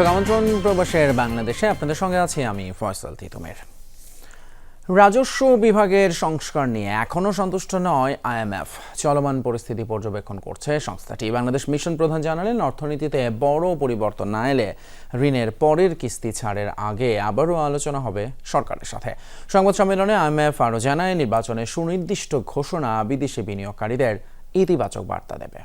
দর্শক, আমন্ত্রণ প্রবাসের বাংলাদেশে। আপনাদের সঙ্গে আছি আমি ফয়সাল তিতুমের। রাজস্ব বিভাগের সংস্কার নিয়ে এখনও সন্তুষ্ট নয় আইএমএফ চলমান পরিস্থিতি পর্যবেক্ষণ করছে সংস্থাটি। বাংলাদেশ মিশন প্রধান জানালেন, অর্থনীতিতে বড় পরিবর্তন না এলে ঋণের পরের কিস্তি ছাড়ের আগে আবারও আলোচনা হবে সরকারের সাথে। সংবাদ সম্মেলনে আইএমএফ আরও জানায়, নির্বাচনে সুনির্দিষ্ট ঘোষণা বিদেশি বিনিয়োগকারীদের ইতিবাচক বার্তা দেবে।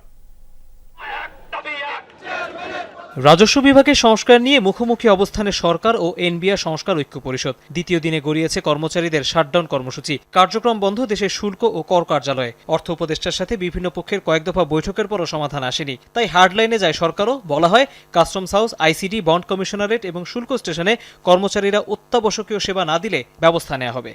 রাজস্ব বিভাগের সংস্কার নিয়ে মুখোমুখি অবস্থানে সরকার ও এনবিআর সংস্কার ঐক্য পরিষদ। দ্বিতীয় দিনে গড়িয়েছে কর্মচারীদের শাটডাউন কর্মসূচি। কার্যক্রম বন্ধ দেশের শুল্ক ও কর কার্যালয়ে। অর্থ উপদেষ্টার সাথে বিভিন্ন পক্ষের কয়েক দফা বৈঠকের পরও সমাধান আসেনি। তাই হার্ডলাইনে যায় সরকারও, বলা হয়, customs house, ICD, bond commissionerate এবং শুল্ক স্টেশনে কর্মচারীরা অত্যাবশ্যকীয় সেবা না দিলে ব্যবস্থা নেওয়া হবে।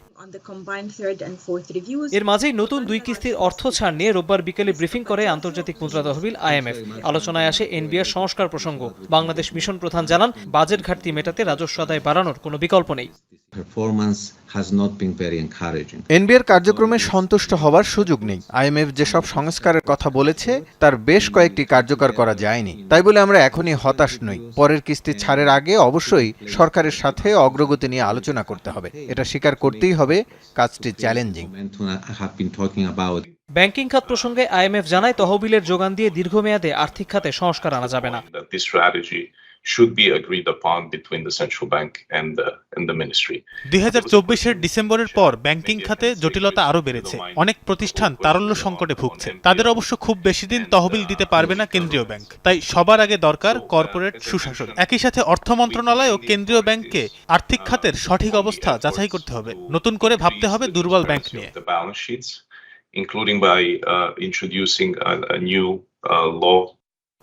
এর মাঝেই নতুন দুই কিস্তির অর্থ ছাড় নিয়ে রোববার বিকেলে ব্রিফিং করে আন্তর্জাতিক মুদ্রা তহবিল আইএমএফ। আলোচনায় আসে এনবিআর সংস্কার প্রসঙ্গ। বাংলাদেশ মিশন প্রধান জানান বাজেট ঘাটতি মেটাতে রাজস্ব আদায় বাড়ানোর কোনো বিকল্প নেই. এনবিআর কার্যক্রমে সন্তুষ্ট হওয়ার সুযোগ নেই। আইএমএফ যেসব সংস্কারের কথা বলেছে তার বেশ কয়েকটি কার্যকর করা যায়নি। তাই বলে আমরা এখনই হতাশ নই। পরের কিস্তি ছাড়ের আগে অবশ্যই সরকারের সাথে অগ্রগতি নিয়ে আলোচনা করতে হবে। এটা স্বীকার করতেই হবে কাজটি চ্যালেঞ্জিং. ব্যাংকিং খাত প্রসঙ্গে আইএমএফ জানায় তহবিলের যোগান দিয়ে দীর্ঘমেয়াদে আর্থিক খাতে সংস্কার আনা যাবে না should be agreed upon between the central bank and the, and the ministry. দুই হাজার চব্বিশের ডিসেম্বরের পর ব্যাংকিং খাতে জটিলতা আরও বেড়েছে। অনেক প্রতিষ্ঠান তারল্য সংকটে ভুগছে। তাদের অবশ্য খুব বেশি দিন তহবিল দিতে পারবে না কেন্দ্রীয় ব্যাংক তাই সবার আগে দরকার কর্পোরেট সুশাসন। একই সাথে অর্থ মন্ত্রণালয় ও কেন্দ্রীয় ব্যাংককে আর্থিক খাতের সঠিক অবস্থা যাচাই করতে হবে। নতুন করে ভাবতে হবে দুর্বল ব্যাংক নিয়ে। including by uh, introducing a, a new uh, law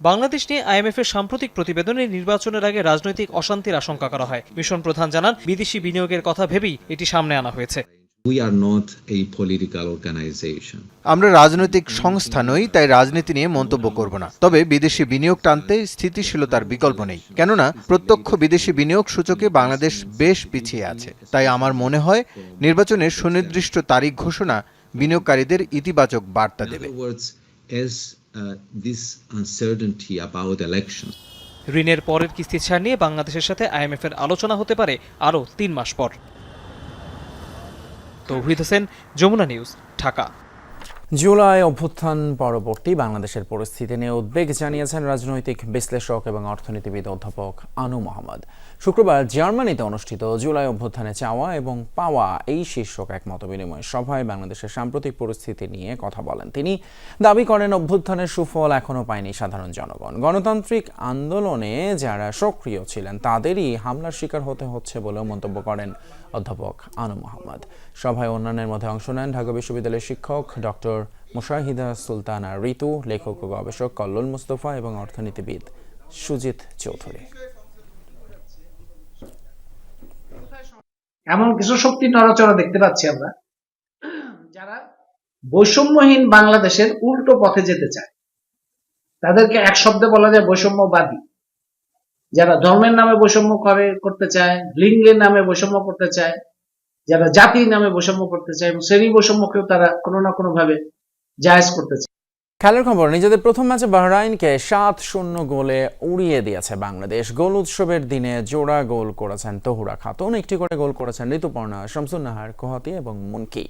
Bangladesh নিয়ে আইএমএফ এর সাম্প্রতিক প্রতিবেদনে নির্বাচনের আগে রাজনৈতিক অশান্তির আশঙ্কা করা হয়। মিশন প্রধান জানান বিদেশি বিনিয়োগের কথা ভেবেই এটি সামনে আনা হয়েছে। We are not a political organization. আমরা রাজনৈতিক সংস্থা নই তাই রাজনীতি নিয়ে মন্তব্য করব না। তবে বিদেশি বিনিয়োগ টানতে স্থিতিশীলতার বিকল্প নেই। কেননা প্রত্যক্ষ বিদেশি বিনিয়োগ সূচকে বাংলাদেশ বেশ পিছিয়ে আছে। তাই আমার মনে হয় নির্বাচনের সুনির্দিষ্ট তারিখ ঘোষণা বিনিয়োগকারীদের ইতিবাচক বার্তা দেবে। Uh, this uncertainty about elections. ঋণের পরের কিস্তি ছাড় নিয়ে বাংলাদেশের সাথে আইএমএফ এর আলোচনা হতে পারে আরও তিন মাস পর। তৌহিদ হোসেন যমুনা নিউজ ঢাকা। জুলাই অভ্যুত্থান পরবর্তী বাংলাদেশের পরিস্থিতি নিয়ে উদ্বেগ জানিয়েছেন রাজনৈতিক বিশ্লেষক এবং অর্থনীতিবিদ অধ্যাপক আনু মোহাম্মদ। শুক্রবার জার্মানিতে অনুষ্ঠিত জুলাই অভ্যুত্থানে চাওয়া এবং পাওয়া এই শীর্ষক এক মতবিনিময় সভায় বাংলাদেশের সাম্প্রতিক পরিস্থিতি নিয়ে কথা বলেন তিনি। দাবি করেন, অভ্যুত্থানের সুফল এখনও পায়নি সাধারণ জনগণ। গণতান্ত্রিক আন্দোলনে যারা সক্রিয় ছিলেন, তাদেরই হামলার শিকার হতে হচ্ছে বলেও মন্তব্য করেন অধ্যাপক আনু মোহাম্মদ। সভায় অন্যান্যের মধ্যে অংশ নেন ঢাকা বিশ্ববিদ্যালয়ের শিক্ষক ডক্টর মুশাহিদা সুলতানা ঋতু লেখক ও গবেষক কল্লোল মুস্তফা এবং অর্থনীতিবিদ সুজিত চৌধুরী। এমন কিছু শক্তি নড়াচড়া দেখতে পাচ্ছি আমরা, যারা বৈষম্যহীন বাংলাদেশের উল্টো পথে যেতে চায়। তাদেরকে এক শব্দে বলা যায় বৈষম্যবাদী। যারা ধর্মের নামে বৈষম্য করে, করতে চায়, লিঙ্গের নামে বৈষম্য করতে চায়, যারা জাতির নামে বৈষম্য করতে চায় এবং শ্রেণি বৈষম্যকেও তারা কোনো না কোনো ভাবে জায়েজ করতে চায়। খেলার খবর, নিজেদের প্রথম ম্যাচে বাহরাইনকে সাত শূন্য গোলে উড়িয়ে দিয়েছে বাংলাদেশ। গোল উৎসবের দিনে জোড়া গোল করেছেন তহুরা খাতুন, একটি করে গোল করেছেন ঋতুপর্ণা, শামসুন্নাহার কোহাতি এবং মুনকি।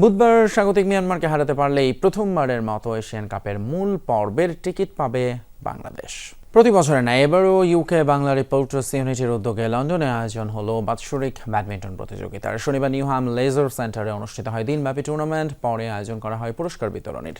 বুধবার স্বাগতিক মিয়ানমারকে হারাতে পারলেই প্রথমবারের মতো এশিয়ান কাপের মূল পর্বের টিকিট পাবে বাংলাদেশ। প্রতি বছরে না এবারও ইউকে বাংলা রিপোর্টার্স ইউনিটির উদ্যোগে লন্ডনে আয়োজন হলো বাৎসরিক ব্যাডমিন্টন প্রতিযোগিতার। শনিবার নিউহাম লেজার সেন্টারে অনুষ্ঠিত হয় দিনব্যাপী টুর্নামেন্ট পরে আয়োজন করা হয় পুরস্কার বিতরণের।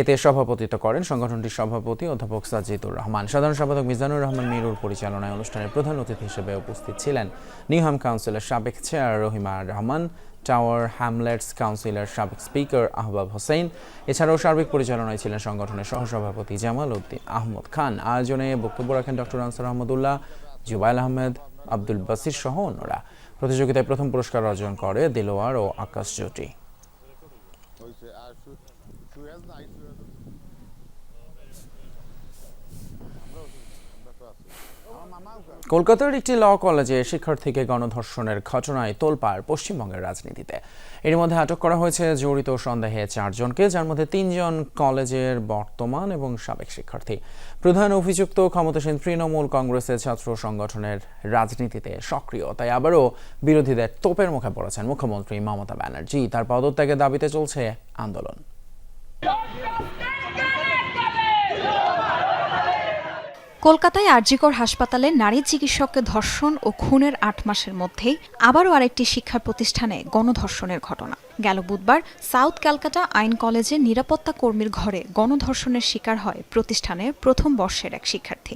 এতে সভাপতিত্ব করেন সংগঠনটির সভাপতি অধ্যাপক সাজিদুর রহমান। সাধারণ সম্পাদক মিজানুর রহমান মিরুর পরিচালনায় অনুষ্ঠানের প্রধান অতিথি হিসেবে উপস্থিত ছিলেন। নিউহাম কাউন্সিলের সাবেক chair Rahima Rahman Tower Hamlets কাউন্সিলের সাবেক স্পিকার আহবাব হোসেন। এছাড়াও সার্বিক পরিচালনায় ছিলেন সংগঠনের সহসভাপতি জামাল উদ্দিন আহমদ খান। আয়োজনে বক্তব্য রাখেন ডক্টর আনসার আহমদুল্লাহ, জুবাইল আহমেদ, আব্দুল বাসির সহ অন্যরা। প্রতিযোগিতায় প্রথম পুরস্কার অর্জন করে দিলোয়ার ও আকাশ জুটি আমার মামা কলকাতার একটি ল কলেজে শিক্ষার্থীকে গণধর্ষণের ঘটনায় তোলপাড় পশ্চিমবঙ্গের রাজনীতিতে। এর মধ্যে আটক করা হয়েছে জড়িত সন্দেহে চারজনকে, যার মধ্যে তিনজন কলেজের বর্তমান এবং সাবেক শিক্ষার্থী। প্রধান অভিযুক্ত ক্ষমতাসীন তৃণমূল কংগ্রেসের ছাত্র সংগঠনের রাজনীতিতে সক্রিয়। তাই আবারও বিরোধীদের তোপের মুখে পড়েছেন মুখ্যমন্ত্রী মমতা ব্যানার্জি। তার পদত্যাগের দাবিতে চলছে আন্দোলন। কলকাতায় আরজিকর হাসপাতালে নারী চিকিৎসককে ধর্ষণ ও খুনের আট মাসের মধ্যেই আবারও আরেকটি শিক্ষা প্রতিষ্ঠানে গণধর্ষণের ঘটনা। গেল বুধবার সাউথ ক্যালকাটা আইন কলেজে নিরাপত্তা কর্মীর ঘরে গণধর্ষণের শিকার হয় প্রতিষ্ঠানের প্রথম বর্ষের এক শিক্ষার্থী।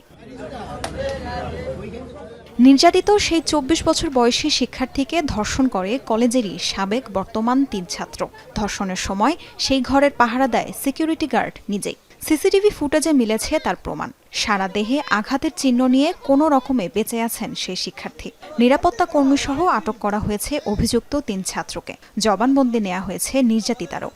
নির্যাতিত সেই চব্বিশ বছর বয়সী শিক্ষার্থীকে ধর্ষণ করে কলেজেরই সাবেক বর্তমান তিন ছাত্র। ধর্ষণের সময় সেই ঘরের পাহারা দেয় সিকিউরিটি গার্ড নিজেই। সিসিটিভি ফুটেজে মিলেছে তার প্রমাণ। সারা দেহে আঘাতের চিহ্ন নিয়ে কোনো রকমে বেঁচে আছেন সেই শিক্ষার্থী। নিরাপত্তা কর্মীসহ আটক করা হয়েছে অভিযুক্ত তিন ছাত্রকে। জবানবন্দি নেওয়া হয়েছে নির্যাতিতারও।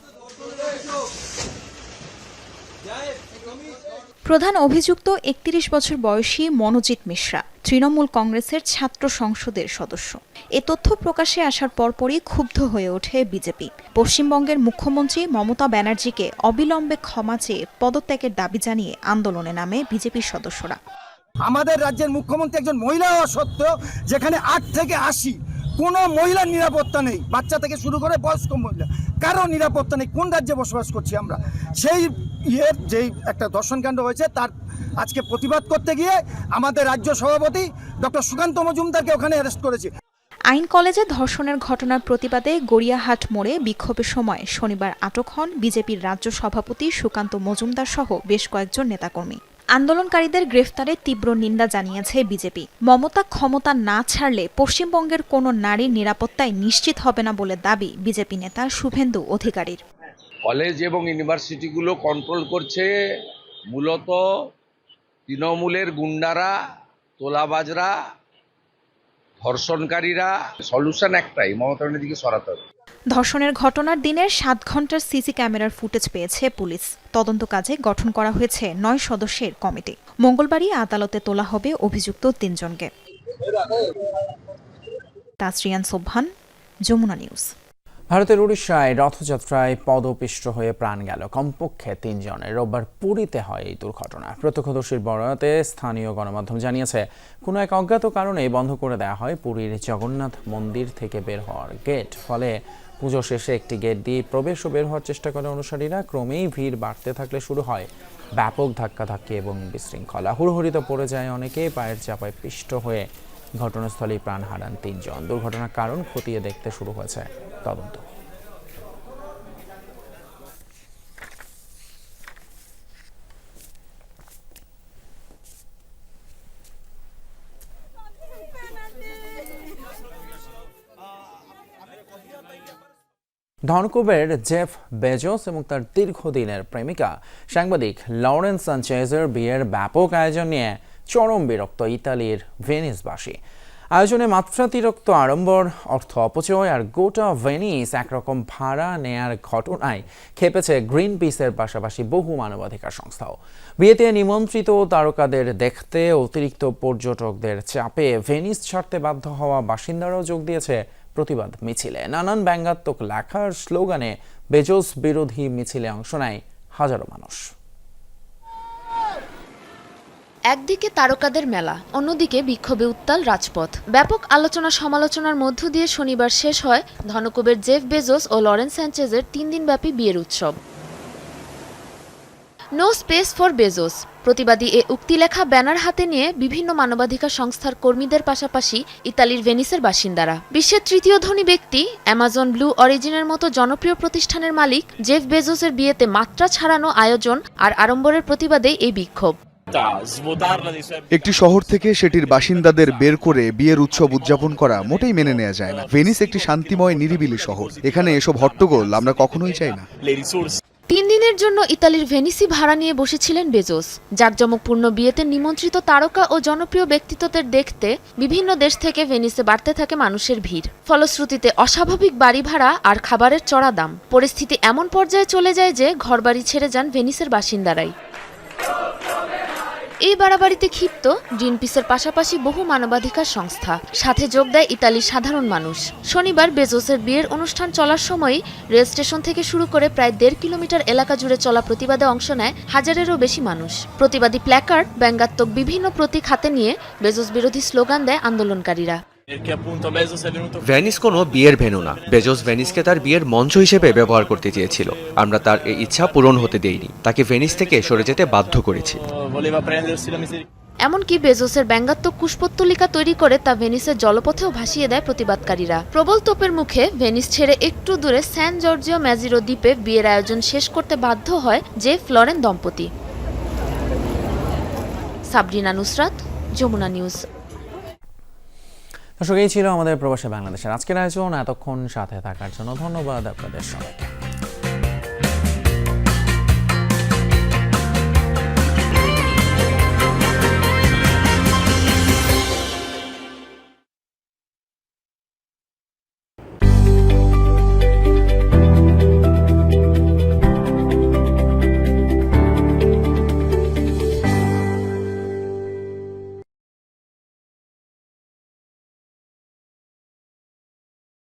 প্রধান অভিযুক্ত একত্রিশ বছর বয়সী মনোজিৎ মিশ্রা, তৃণমূল কংগ্রেসের ছাত্র সংসদের সদস্য। এ তথ্য প্রকাশে আসার পরপরই ক্ষুব্ধ হয়ে ওঠে বিজেপি। পশ্চিমবঙ্গের মুখ্যমন্ত্রী মমতা ব্যানার্জিকে অবিলম্বে ক্ষমা চেয়ে পদত্যাগের দাবি জানিয়ে আন্দোলনে নামে বিজেপির সদস্যরা। আমাদের রাজ্যের মুখ্যমন্ত্রী একজন মহিলা হওয়া সত্ত্বেও যেখানে আট থেকে আশি, কোনো মহিলার নিরাপত্তা নেই। বাচ্চা থেকে শুরু করে বয়স্ক মহিলা কারও নিরাপত্তা নেই। কোন রাজ্যে বসবাস করছি আমরা? সেই ইয়ের যেই একটা দর্শনকাণ্ড হয়েছে, তার আজকে প্রতিবাদ করতে গিয়ে আমাদের রাজ্য সভাপতি ডক্টর সুকান্ত মজুমদারকে ওখানে অ্যারেস্ট করেছে। আইন কলেজে ধর্ষণের ঘটনার প্রতিবাদে গড়িয়াহাট মোড়ে বিক্ষোভের সময় শনিবার আটক হন বিজেপির রাজ্য সভাপতি সুকান্ত মজুমদার সহ বেশ কয়েকজন নেতাকর্মী। আন্দোলনকারীদের গ্রেফতারে তীব্র নিন্দা জানিয়েছে বিজেপি। মমতা ক্ষমতা না ছাড়লে পশ্চিমবঙ্গের কোনো নারীর নিরাপত্তায় নিশ্চিত হবে না বলে দাবি বিজেপি নেতা শুভেন্দু অধিকারীর। কলেজ এবং ইউনিভার্সিটিগুলো কন্ট্রোল করছে মূলত তৃণমূলের গুন্ডারা, তোলাবাজরা ধর্ষণকারীরা সলিউশন একটাই, মমতা ব্যানার্জিকে সরাতে হবে। ধর্ষণের ঘটনার দিনের সাত ঘণ্টার সিসি ক্যামেরার ফুটেজ পেয়েছে পুলিশ। তদন্ত কাজে গঠন করা হয়েছে নয় সদস্যের কমিটি। মঙ্গলবারই আদালতে তোলা হবে অভিযুক্ত তিনজনকে। তাসরিয়ান সোভান যমুনা নিউজ। ভারতের উড়িষ্যায় রথযাত্রায় পদপিষ্ট হয়ে প্রাণ গেল। কমপক্ষে তিনজনের। রোববার পুরীতে হয় এই দুর্ঘটনা। প্রত্যক্ষদর্শীর বরাতে স্থানীয় গণমাধ্যম জানিয়েছে, কোনো এক অজ্ঞাত কারণে বন্ধ করে দেওয়া হয় পুরীর জগন্নাথ মন্দির থেকে বের হওয়ার গেট। ফলে পুজো শেষে একটি গেট দিয়ে প্রবেশ ও বের হওয়ার চেষ্টা করে অনুসারীরা। ক্রমেই ভিড় বাড়তে থাকলে শুরু হয় ব্যাপক ধাক্কাধাক্কি এবং বিশৃঙ্খলা। হুড়োহুড়িতে পড়ে যায় অনেকে, পায়ের চাপায় পিষ্ট হয়ে ঘটনাস্থলেই প্রাণ হারান তিনজন। দুর্ঘটনার কারণ খতিয়ে দেখতে শুরু হয়েছে। তদন্ত ধনকুবের জেফ বেজোস এবং তার দীর্ঘদিনের প্রেমিকা সাংবাদিক লরেন্স সানচেজের বিয়ের ব্যাপক আয়োজন নিয়ে চরম বিরক্ত ইতালির ভেনিসবাসী। আয়োজনে মাত্রাতিরিক্ত আড়ম্বর, অর্থ অপচয় আর গোটা ভেনিস একরকম ভাড়া নেয়ার ঘটনায় খেপেছে গ্রিন পিসের পাশাপাশি বহু মানবাধিকার সংস্থাও। বিয়েতে নিমন্ত্রিত তারকাদের দেখতে অতিরিক্ত পর্যটকদের চাপে ভেনিস ছাড়তে বাধ্য হওয়া বাসিন্দারাও যোগ দিয়েছে প্রতিবাদ মিছিলে। নানান ব্যঙ্গাত্মক লেখার স্লোগানে বেজোস বিরোধী মিছিলে অংশ নেয় হাজারো মানুষ। একদিকে তারকাদের মেলা, অন্যদিকে বিক্ষোভে উত্তাল রাজপথ। ব্যাপক আলোচনা সমালোচনার মধ্য দিয়ে শনিবার শেষ হয় ধনকুবের জেফ বেজোস ও লরেন্স স্যাঞ্চেজের তিন দিনব্যাপী বিয়ের উৎসব। No space for Bezos. প্রতিবাদী এ উক্তি লেখা ব্যানার হাতে নিয়ে বিভিন্ন মানবাধিকার সংস্থার কর্মীদের পাশাপাশি ইতালির ভেনিসের বাসিন্দারা। বিশ্বের তৃতীয় ধনী ব্যক্তি, অ্যামাজন ব্লু অরিজিনের মতো জনপ্রিয় প্রতিষ্ঠানের মালিক, জেফ বেজোসের বিয়েতে মাত্রা ছাড়ানো আয়োজন আর আড়ম্বরের প্রতিবাদে এই বিক্ষোভ। একটি শহর থেকে সেটির বাসিন্দাদের বের করে বিয়ের উৎসব উদযাপন করা মোটেই মেনে নেওয়া যায় না। ভেনিস একটি শান্তিময় নিরিবিলি শহর। এখানে এসব হট্টগোল আমরা কখনোই চাই না। তিন দিনের জন্য ইতালির ভেনিসি ভাড়া নিয়ে বসেছিলেন বেজোস। জাঁকজমকপূর্ণ বিয়েতে নিমন্ত্রিত তারকা ও জনপ্রিয় ব্যক্তিত্বদের দেখতে বিভিন্ন দেশ থেকে ভেনিসে বাড়তে থাকে মানুষের ভিড়। ফলশ্রুতিতে অস্বাভাবিক বাড়ি ভাড়া আর খাবারের চড়া দাম। পরিস্থিতি এমন পর্যায়ে চলে যায় যে ঘরবাড়ি ছেড়ে যান ভেনিসের বাসিন্দারাই। এই বাড়াবাড়িতে ক্ষিপ্ত গ্রিনপিসের পাশাপাশি বহু মানবাধিকার সংস্থা। সাথে যোগ দেয় ইতালির সাধারণ মানুষ। শনিবার বেজোসের বিয়ের অনুষ্ঠান চলার সময় রেল স্টেশন থেকে শুরু করে প্রায় দেড় কিলোমিটার এলাকা জুড়ে চলা প্রতিবাদে অংশ নেয় হাজারেরও বেশি মানুষ। প্রতিবাদী প্ল্যাকার্ড, ব্যঙ্গাত্মক বিভিন্ন প্রতীক হাতে নিয়ে বেজোস বিরোধী স্লোগান দেয় আন্দোলনকারীরা। ভেনিস কোনো বিয়ের ভেন্যু না বেজোস ভেনিসকে তার বিয়ের মঞ্চ হিসেবে ব্যবহার করতে চেয়েছিল। আমরা তার এই ইচ্ছা পূরণ হতে দেইনি। তাকে ভেনিস থেকে সরে যেতে বাধ্য করেছি। এমনকি বেজোসের ব্যঙ্গাত্মক কুশপত্তলিকা তৈরি করে তা ভেনিসের জলপথেও ভাসিয়ে দেয় প্রতিবাদকারীরা। প্রবল তোপের মুখে ভেনিস ছেড়ে একটু দূরে স্যান জর্জিও ম্যাজিরো দ্বীপে বিয়ের আয়োজন শেষ করতে বাধ্য হয় যে ফ্লরেন দম্পতি। সাবরিনা নুসরাত যমুনা নিউজ। দর্শক, এই ছিল আমাদের প্রবাসী বাংলাদেশের আজকের আয়োজন। এতক্ষণ সাথে থাকার জন্য ধন্যবাদ আপনাদের সবাইকে।